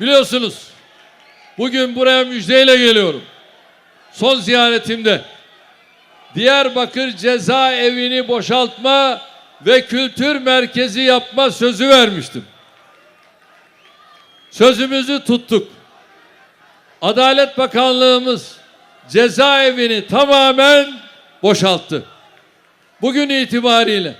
Biliyorsunuz bugün buraya müjdeyle geliyorum. Son ziyaretimde Diyarbakır cezaevini boşaltma ve kültür merkezi yapma sözü vermiştim. Sözümüzü tuttuk. Adalet Bakanlığımız cezaevini tamamen boşalttı. Bugün itibariyle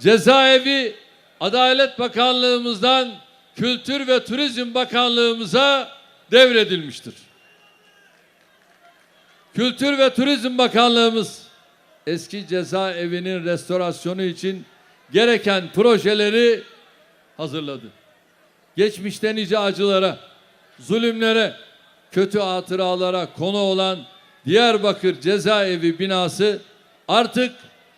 cezaevi Adalet Bakanlığımızdan Kültür ve Turizm Bakanlığımıza devredilmiştir. Kültür ve Turizm Bakanlığımız eski cezaevinin restorasyonu için gereken projeleri hazırladı. Geçmişte nice acılara, zulümlere, kötü hatıralara konu olan Diyarbakır Cezaevi binası artık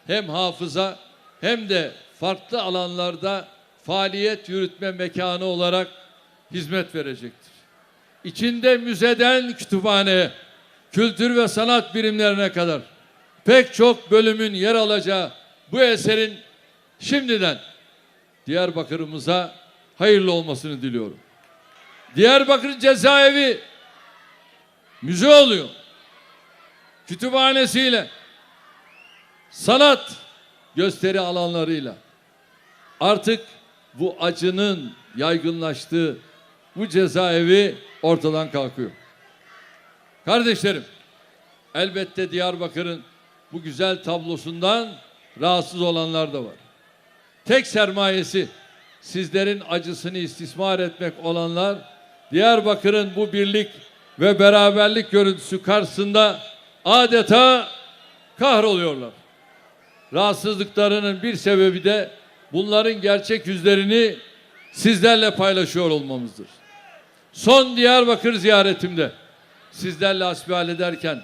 hem hafıza hem de farklı alanlarda faaliyet yürütme mekanı olarak hizmet verecektir. İçinde müzeden kütüphaneye, kültür ve sanat birimlerine kadar pek çok bölümün yer alacağı bu eserin şimdiden Diyarbakır'ımıza hayırlı olmasını diliyorum. Diyarbakır cezaevi müze oluyor. Kütüphanesiyle, sanat gösteri alanlarıyla artık bu acının yaygınlaştığı bu cezaevi ortadan kalkıyor. Kardeşlerim, elbette Diyarbakır'ın bu güzel tablosundan rahatsız olanlar da var. Tek sermayesi sizlerin acısını istismar etmek olanlar Diyarbakır'ın bu birlik ve beraberlik görüntüsü karşısında adeta kahroluyorlar. Rahatsızlıklarının bir sebebi de bunların gerçek yüzlerini sizlerle paylaşıyor olmamızdır. Son Diyarbakır ziyaretimde sizlerle hasbihal ederken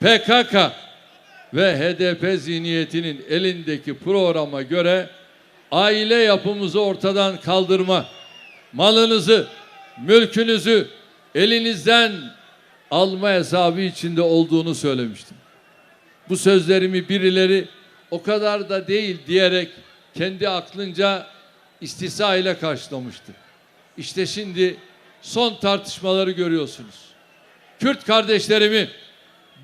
PKK ve HDP zihniyetinin elindeki programa göre aile yapımızı ortadan kaldırma, malınızı, mülkünüzü elinizden alma hesabı içinde olduğunu söylemiştim. Bu sözlerimi birileri o kadar da değil diyerek kendi aklınca istisa ile karşılamıştı. İşte şimdi son tartışmaları görüyorsunuz. Kürt kardeşlerimi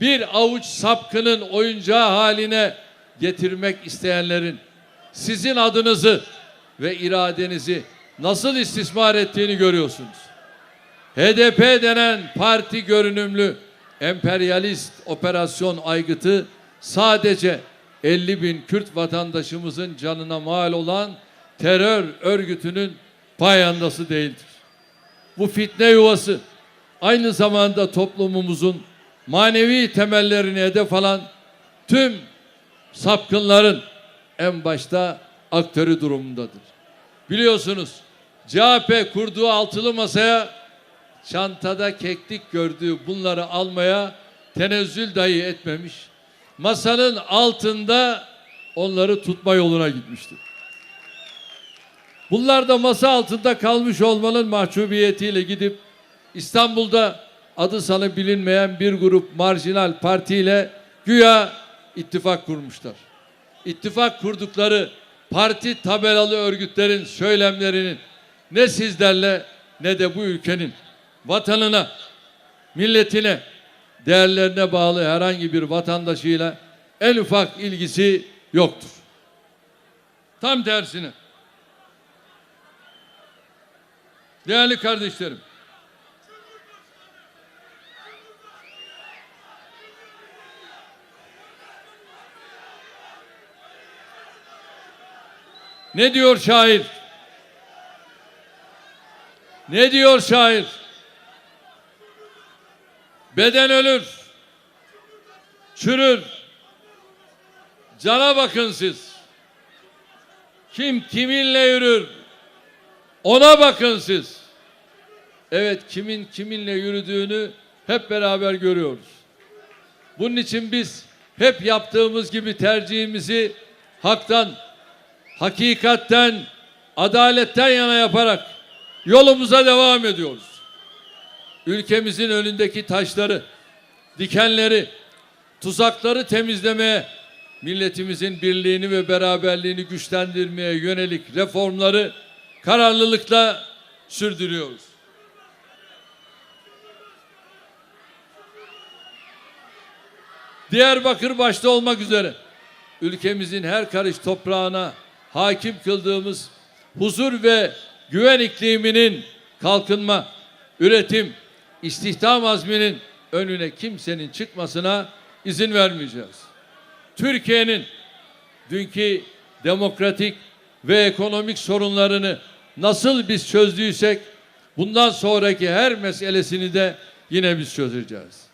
bir avuç sapkının oyuncağı haline getirmek isteyenlerin sizin adınızı ve iradenizi nasıl istismar ettiğini görüyorsunuz. HDP denen parti görünümlü emperyalist operasyon aygıtı sadece 50 bin Kürt vatandaşımızın canına mal olan terör örgütünün payandası değildir. Bu fitne yuvası aynı zamanda toplumumuzun manevi temellerini hedef alan tüm sapkınların en başta aktörü durumundadır. Biliyorsunuz CHP kurduğu altılı masaya çantada keklik gördüğü bunları almaya tenezzül dahi etmemiş. Masanın altında onları tutma yoluna gitmiştir. Bunlar da masa altında kalmış olmanın mahcubiyetiyle gidip İstanbul'da adı sanı bilinmeyen bir grup marjinal partiyle güya ittifak kurmuşlar. İttifak kurdukları parti tabelalı örgütlerin söylemlerinin ne sizlerle ne de bu ülkenin vatanına, milletine, değerlerine bağlı herhangi bir vatandaşıyla en ufak ilgisi yoktur. Tam tersine. Değerli kardeşlerim, Ne diyor şair? Ne diyor şair? Beden ölür, çürür. Cana bakın siz. Kim kiminle yürür? Ona bakın siz. Evet kimin kiminle yürüdüğünü hep beraber görüyoruz. Bunun için biz hep yaptığımız gibi tercihimizi haktan, hakikatten, adaletten yana yaparak yolumuza devam ediyoruz ülkemizin önündeki taşları, dikenleri, tuzakları temizlemeye, milletimizin birliğini ve beraberliğini güçlendirmeye yönelik reformları kararlılıkla sürdürüyoruz. Diyarbakır başta olmak üzere ülkemizin her karış toprağına hakim kıldığımız huzur ve güven ikliminin kalkınma, üretim, istihdam azminin önüne kimsenin çıkmasına izin vermeyeceğiz. Türkiye'nin dünkü demokratik ve ekonomik sorunlarını nasıl biz çözdüysek bundan sonraki her meselesini de yine biz çözeceğiz.